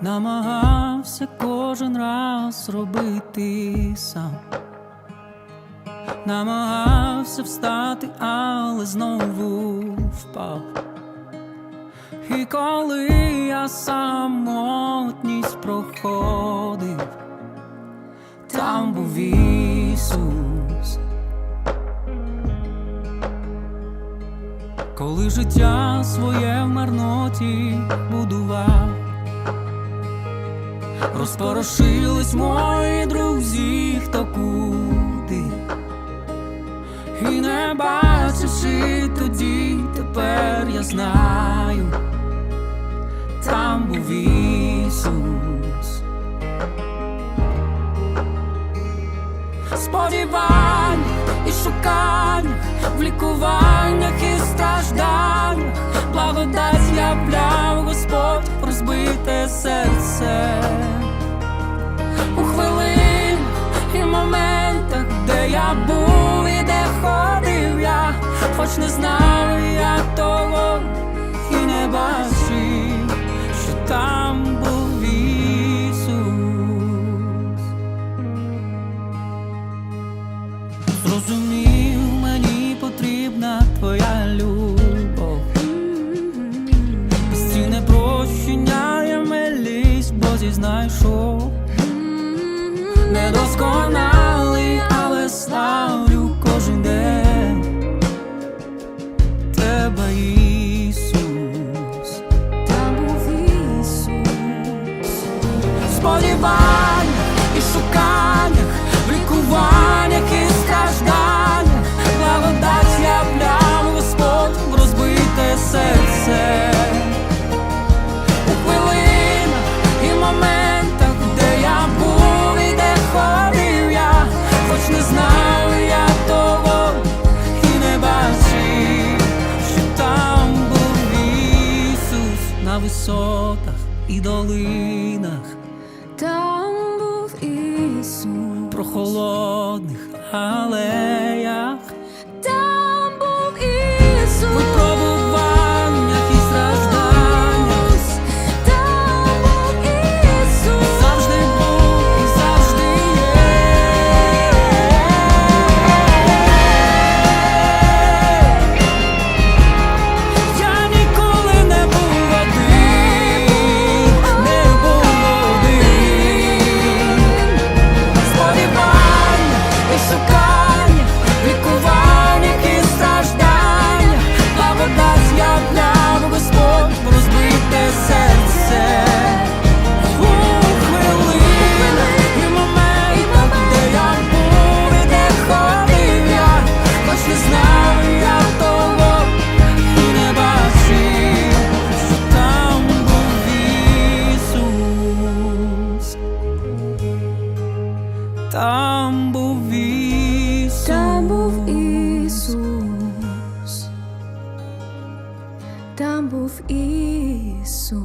Намагався кожен раз робити сам, намагався встати, але знову впав. І коли я самотність проходив, Коли життя своє в марноті будував, розпорошились мої друзі, хто куди, і не бачивши тоді, тепер я знаю, там був Ісус. Сподівань і шукань, серце. У хвилин і моментах, де я був і де ходив я, хоч не знав Бозі знайшов. Недосконалий, але славлю кожен день. Тебе, Ісус. Там був Ісус. сподівань і шуканнях, на висотах і долинах. Там був Ісус. прохолодних алеях, Там був Ісус. Там був Ісус. Там був Ісус.